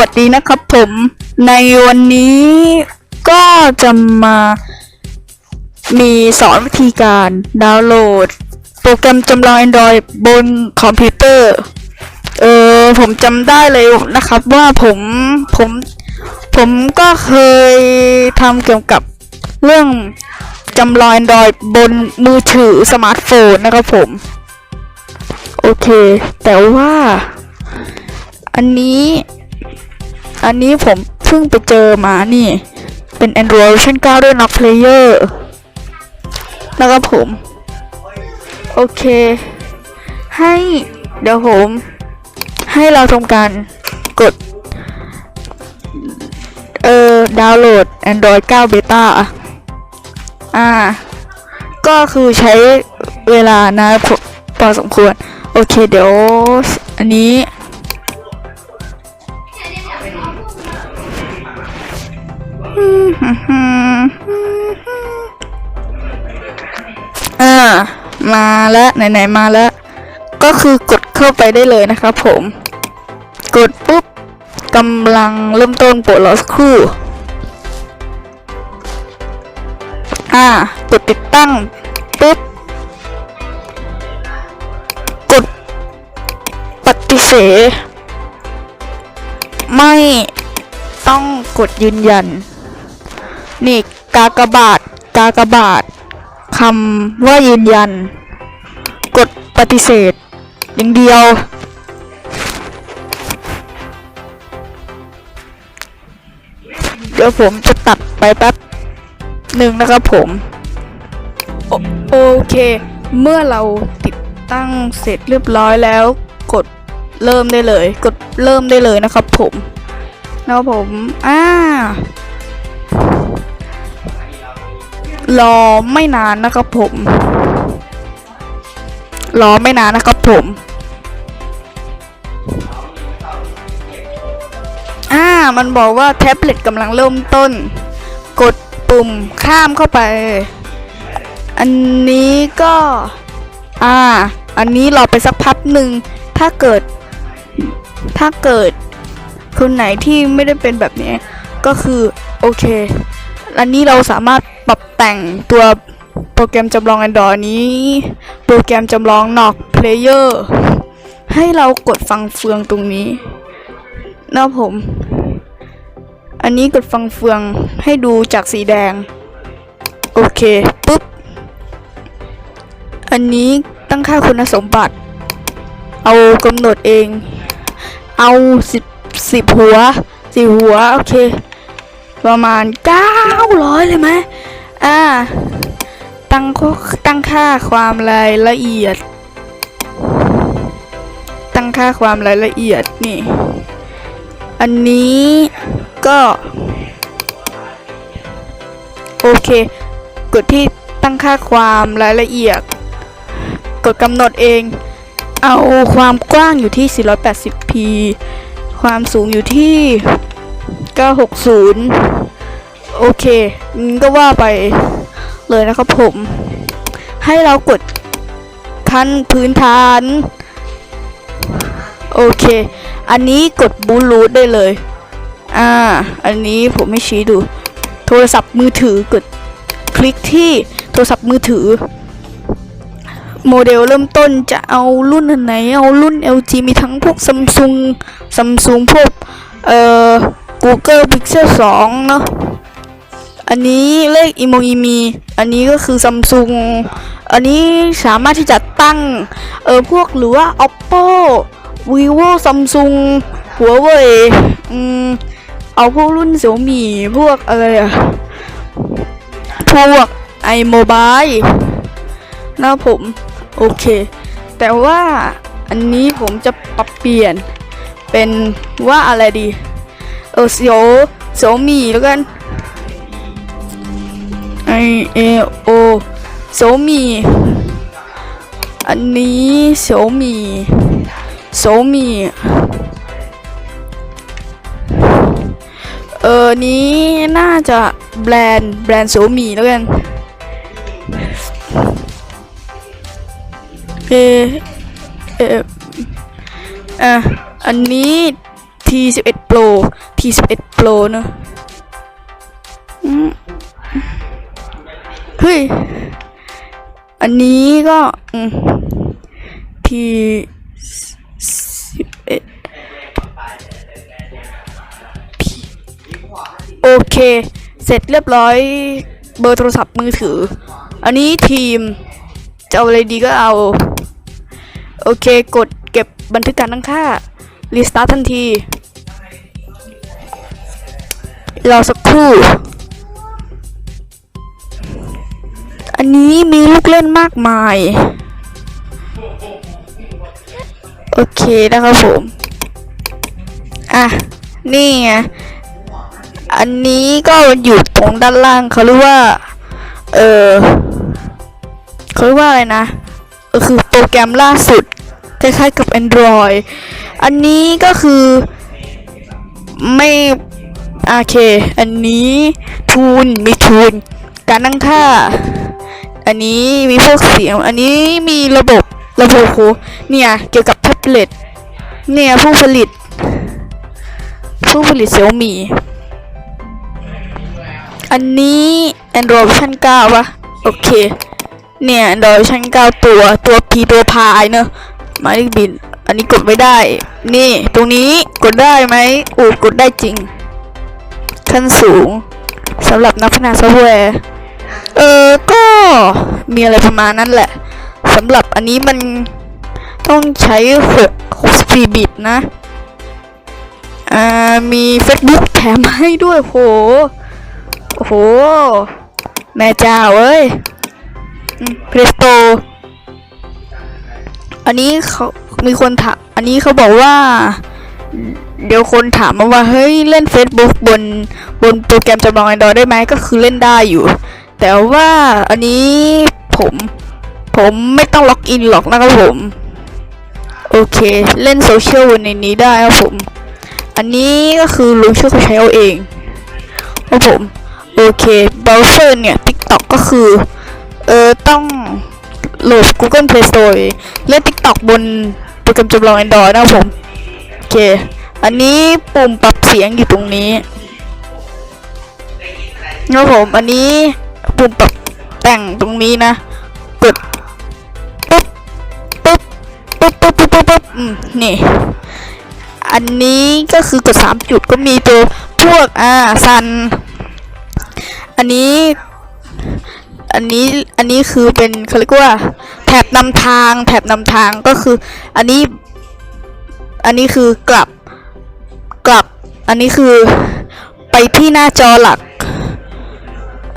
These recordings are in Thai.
วัสดีนะครับผมในวันนี้ก็จะมามีสอนวิธีการดาวน์โหลด โปรแกรมจำลอง Android บนคอมพิวเตอร์ เออผมจำได้เลยนะครับว่าผมผมผมก็เคยทำเกี่ยวกับเรื่องจำลอง Android บนมือถือสมาร์ทโฟนนะครับผม โอเค แต่ว่าอันนี้ อันนี้ผมเพิ่งไปเจอมานี่ เป็น Android เวอร์ชัน9ด้วย Knock Player นะครับผม โอเค ให้เดี๋ยวผม ให้เราทำการกด เอ่อ ดาวน์โหลด Android 9 Beta อ่า ก็คือใช้เวลานะพอสมควร โอเคเดี๋ยว อันนี้ อ่า มาแล้ว ไหนๆ มาแล้ว ก็คือกดเข้าไปได้เลยนะครับผม กดปุ๊บกำลังเริ่มต้นโปรดรอสักคู่ อ่ากดติดตั้งปุ๊บ กดปฏิเสธ ไม่ต้องกดยืนยัน นี่กากบาทกากบาทคำว่ายืนยัน กดปฏิเสธ อย่างเดียว เดี๋ยวผมจะตัดไปแป๊บหนึ่งนะครับผม โอโอเค เมื่อเราติดตั้งเสร็จเรียบร้อยแล้ว กดเริ่มได้เลย กดเริ่มได้เลยนะครับผมนะครับผม อ่า รอไม่นานนะครับผม รอไม่นานนะครับผม อ่า มันบอกว่าแท็บเล็ตกำลังเริ่มต้น กดปุ่มข้ามเข้าไป อันนี้ก็ อ่า อันนี้รอไปสักพักหนึ่ง ถ้าเกิด ถ้าเกิด คนไหนที่ไม่ได้เป็นแบบนี้ ก็คือ โอเค อันนี้เราสามารถ ปรับแต่งตัวโปรแกรมจำลอง Android นี้ โปรแกรมจำลอง Knock Player ให้เรากดฟังเฟืองตรงนี้นะผม อันนี้กดฟังเฟืองให้ดูจากสีแดง โอเคปุ๊บ อันนี้ตั้งค่าคุณสมบัติ เอากำหนดเอง เอาสิบสิบหัวสิบหัว โอเค ประมาณ 900 เลยไหม อ่า ตั้งตั้งค่าความรายละเอียด ตั้งค่าความรายละเอียดนี่ อันนี้ก็โอเค กดที่ตั้งค่าความรายละเอียด กดกำหนดเอง เอาความกว้างอยู่ที่ 480p ความสูงอยู่ที่ 960 โอเคก็ว่าไปเลยนะครับผม ให้เรากดขั้นพื้นฐาน โอเค อันนี้กดบลูทูธได้เลย อ่า อันนี้ผมไม่ชี้ดู โทรศัพท์มือถือกดคลิกที่โทรศัพท์มือถือ โมเดลเริ่มต้นจะเอารุ่นอันไหน เอารุ่น LG มีทั้งพวก Samsung Samsung พวก เอ่อ Google Pixel 2 เนอะ อันนี้เลขอีโมอีมี อันนี้ก็คือ Samsung อันนี้สามารถที่จะตั้ง เออพวกหรือว่า Oppo vivo Samsung หัวเว่ยอืม เอาพวกรุ่นเสี่ยวมี่พวกอะไรอะพวก iMobile นะผม โอเค แต่ว่าอันนี้ผมจะปรับเปลี่ยนเป็นว่าอะไรดี เออเสียวเสียวมี่แล้วกัน i a o เสียวมี่อันนี้เสียวมี่เสียวมี่เออนี้น่าจะแบรนด์แบรนด์เสียวมี่แล้วกันเอเอออะอันนี้ T11 Pro T11 Pro เนอะอืม เฮ้ย อันนี้ก็อืม T11 โอเค เสร็จเรียบร้อยเบอร์โทรศัพท์มือถือ อันนี้ทีม จะเอาอะไรดีก็เอา โอเค กดเก็บบันทึกการตั้งค่า รีสตาร์ททันที รอสักครู่ นี้มีลูกเล่นมากมาย โอเคนะครับผม อะ นี่ไง อันนี้ก็อยู่ตรงด้านล่างเขาเรียกว่า เออเขาเรียกว่าอะไรนะก็คือโปรแกรมล่าสุด คล้ายๆกับ Android อันนี้ก็คือไม่โอเค อันนี้ทูนมีทูนการตั้งค่า อันนี้มีพวกเสียง อันนี้มีระบบระบบโหเนี่ยเกี่ยวกับแท็บเล็ตเนี่ยผู้ผลิต ผู้ผลิตเซี่ยวมีอันนี้ Android เวอร์ชัน9ปะโอเค เนี่ย Android เวอร์ชัน9ตัวตัว P ตัวพายเนอะหมายเลขบิน อันนี้กดไม่ได้ นี่ ตรงนี้กดได้ไหมอูกดได้จริง ขั้นสูงสำหรับนักพัฒนาซอฟต์แวร์ เออก็ มีอะไรประมาณนั้นแหละสำหรับอันนี้มันต้องใช้6 64บิตนะมี Facebook แถมให้ด้วยโหโอ้โห แม่เจ้าเอ้ยเพลสโต อันนี้เขามีคนถาม อันนี้เขาบอกว่า เดี๋ยวคนถามมาว่า เฮ้ย เล่น Facebook บนบนโปรแกรมจำลอง Android ได้ไหมก็คือเล่นได้อยู่ แต่ว่าอันนี้ผมผมไม่ต้องล็อกอินหรอกนะครับผม โอเค เล่นโซเชียลในนี้ได้ครับผม อันนี้ก็คือลุงช่วยเขาใช้เอาเองครับผม โอเคเบราว์เซอร์เนี่ย TikTok ก็คือ เออต้องโหลด Google Play Store เล่น TikTok บนโปรแกรมจำลอง Android นะครับผม โอเค อันนี้ปุ่มปรับเสียงอยู่ตรงนี้นะครับผม อันนี้ ปุ่มปรับแต่งตรงนี้นะ กดปุ๊บปุ๊บปุ๊บปุ๊บปุ๊บปุ๊บปุ๊บอืมนี่ อันนี้ก็คือกดสามจุดก็มีตัวพวกอ่าซัน อันนี้อันนี้อันนี้คือเป็นเขาเรียกว่า แถบนำทางแถบนำทางก็คือ อันนี้ อันนี้คือกลับกลับ อันนี้คือไปที่หน้าจอหลัก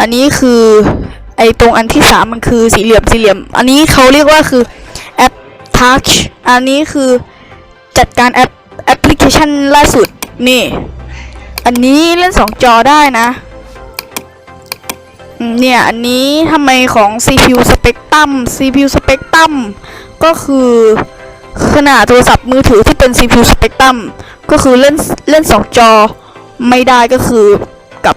อันนี้คือไอตรงอันที่สามมันคือสี่เหลี่ยมสี่เหลี่ยม อันนี้เขาเรียกว่าคือแอป Touch อันนี้คือจัดการแอปแอปพลิเคชันล่าสุดนี่ อันนี้เล่นสองจอได้นะเนี่ย อันนี้ทำไมของ CPU Spectrum CPU Spectrum ก็คือขนาดโทรศัพท์มือถือที่เป็น CPU Spectrum ก็คือเล่นเล่นสองจอไม่ได้ก็คือกับ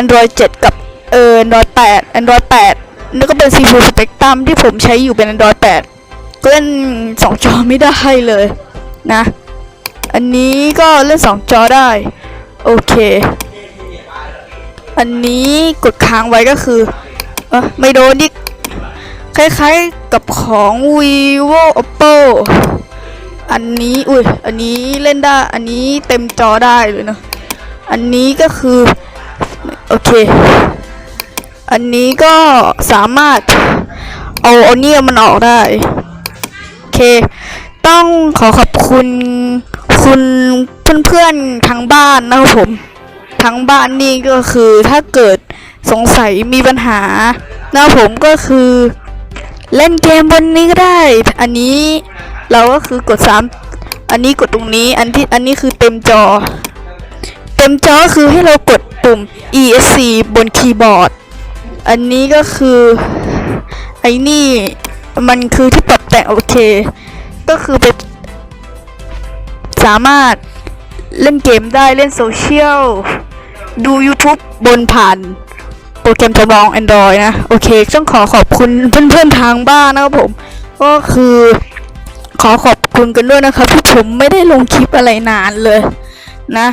Android 7 กับ เออ Android 8 Android 8นี่นก็เป็น CPU Spectrum ที่ผมใช้อยู่เป็น Android 8 ก็เล่นสองจอไม่ได้เลยนะ อันนี้ก็เล่นสองจอได้ โอเค อันนี้กดค้างไว้ก็คือเออไม่โดนดิคล้ายๆกับของ vivo oppo อันนี้อุ้ยอันนี้เล่นได้ อันนี้เต็มจอได้เลยเนอะอันนี้ก็คือ โอเค อันนี้ก็สามารถเอาเอาเนี่ยมันออกได้ โอเค ต้องขอขอบคุณคุณเพื่อนๆทางบ้านนะครับผมทั้งบ้านนี่ก็คือถ้าเกิดสงสัยมีปัญหานะครับผมก็คือเล่นเกมบนนี้ก็ได้ อันนี้เราก็คือกดสามอันนี้กดตรงนี้ อันที่ อันนี้คือเต็มจอ เต็มจอคือให้เรากดปุ่ม ESC บนคีย์บอร์ด อันนี้ก็คือไอ้นี่มันคือที่ปรับแต่งโอเค ก็คือไปสามารถเล่นเกมได้เล่นโซเชียล ดู YouTube บนผ่านโปรแกรมจำลอง Android นะ โอเค ต้องขอขอบคุณเพื่อนๆทางบ้านนะครับผม ก็คือขอขอบคุณกันด้วยนะครับที่ผมไม่ได้ลงคลิปอะไรนานเลยนะ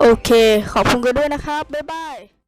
โอเค ขอบคุณกันด้วยนะครับ บ๊ายบาย